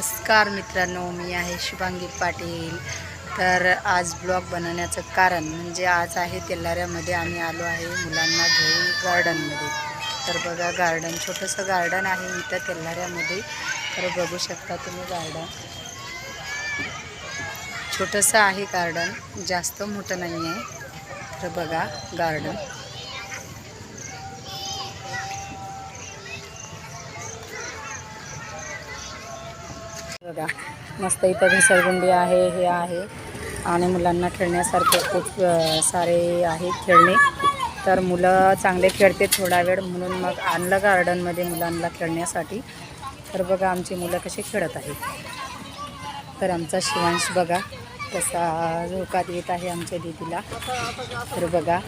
नमस्कार मित्रांनो मी आहे शुभांगी पाटील. तर आज ब्लॉग बनवण्याचं कारण म्हणजे आज आहे तेलाऱ्यामध्ये आम्ही आलो आहे मुलांना घेऊन गार्डनमध्ये. तर बघा गार्डन छोटंसं गार्डन आहे इथं तेलाऱ्यामध्ये तर बघू शकता तुम्ही गार्डन. छोटंसं आहे गार्डन जास्त मोठं नाही आहे तर बघा गार्डन. बघा मस्त इथं घसरगुंडी आहे हे आहे. आणि मुलांना खेळण्यासारखे खूप सारे आहे खेळणे. तर मुलं चांगले खेळते थोडा वेळ म्हणून मग आणलं गार्डनमध्ये मुलांना खेळण्यासाठी. तर बघा आमची मुलं कशी खेळत आहेत. तर आमचा शिवांश बघा कसा झोकात येत आहे आमच्या दीदीला. तर बघा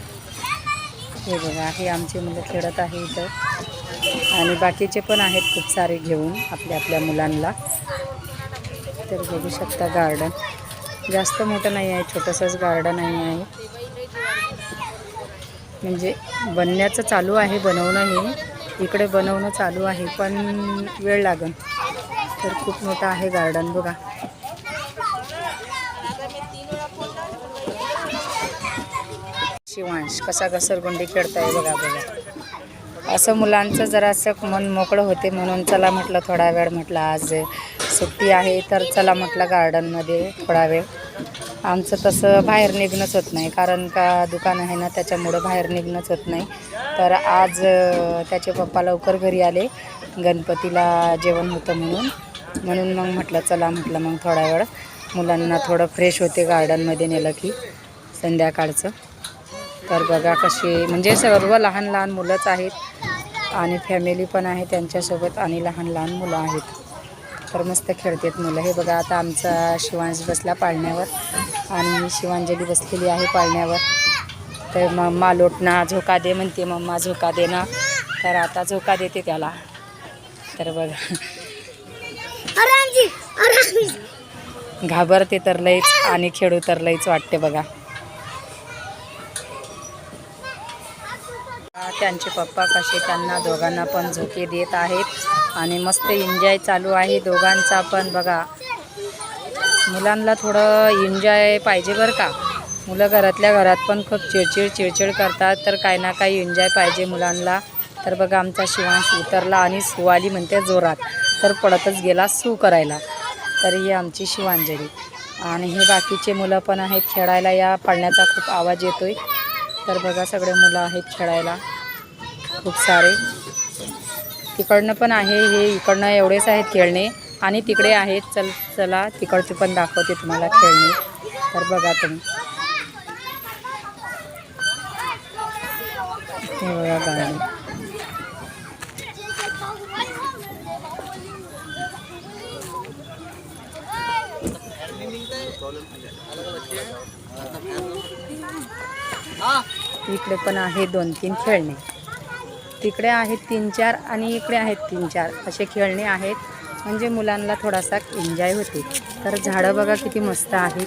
हे बघा हे आमची मुलं खेळत आहे इथं. आणि बाकीचे पण आहेत खूप सारे घेऊन आपल्या आपल्या मुलांना. तर बघू शकता गार्डन जास्त मोठं नाही आहे छोटंसंच गार्डन नाही आहे म्हणजे बनण्याचं चालू आहे बनवणंही इकडे बनवणं चालू आहे पण वेळ लागन तर खूप मोठं आहे गार्डन बघा. शिवांश कसा घसरगुंडी खेळताय बघा बघा. असं मुलांचं जरासं मन मोकळं होते म्हणून चला म्हटलं थोडा वेळ म्हटलं आज सुट्टी आहे तर चला म्हटलं गार्डनमध्ये थोडा वेळ. आमचं तसं बाहेर निघणंच होत नाही कारण का दुकान आहे ना त्याच्यामुळं बाहेर निघणंच होत नाही. तर आज त्याचे पप्पा लवकर घरी आले गणपतीला जेवण होतं म्हणून. म्हणून मग म्हटलं चला म्हटलं मग थोडा वेळ. मुलांना थोडं फ्रेश होते गार्डनमध्ये नेलं की संध्याकाळचं. तर बघा कशी म्हणजे सर्व लहान लहान मुलंच आहेत आणि फॅमिली पण आहे त्यांच्यासोबत आणि लहान लहान मुलं आहेत. तर मस्त खेळतात मुलं. हे बघा आता आमचा शिवांश बसला पाळण्यावर आणि शिवांजली बसलेली आहे पाळण्यावर. तर मम्मा लोटना झोका दे म्हणते मम्मा झोका दे ना. तर आता झोका देते त्याला. तर बघा. घाबरते तर लईच आणि खेळू तर लईच वाटते बघा. त्यांचे पप्पा कसे त्यांना दोघांना पण झोके देत आहेत. आणि मस्त एन्जॉय चालू आहे दोघांचा पण बघा. मुलांना थोडं एन्जॉय पाहिजे बरं का? मुलं घरातल्या घरात पण खूप चिडचिड चिडचिड करतात तर काही ना काही एन्जॉय पाहिजे मुलांना. तर बघा आमचा शिवांश उतरला आणि सुवाली म्हणते जोरात तर पडतच गेला सू करायला. तर ही आमची शिवांजली. आणि हे बाकीचे मुलं पण आहेत खेळायला या पाळण्याचा खूप आवाज येतोय. तर बघा सगळे मुलं आहेत खेळायला. खूप सारे. तिकडनं पण आहे हे इकडनं एवढेच आहेत खेळणे. आणि तिकडे आहेत चल चला तिकडचे पण दाखवते तुम्हाला खेळणे. तर बघा तुम्ही. हे बघा गाणी. इकडे पण आहे दोन तीन खेळणे. तिकडे आहेत तीन चार आणि इकडे आहेत तीन चार. असे खेळणे आहेत. म्हणजे मुलांना थोडासा एन्जॉय होते. तर झाडं बघा किती मस्त आहेत.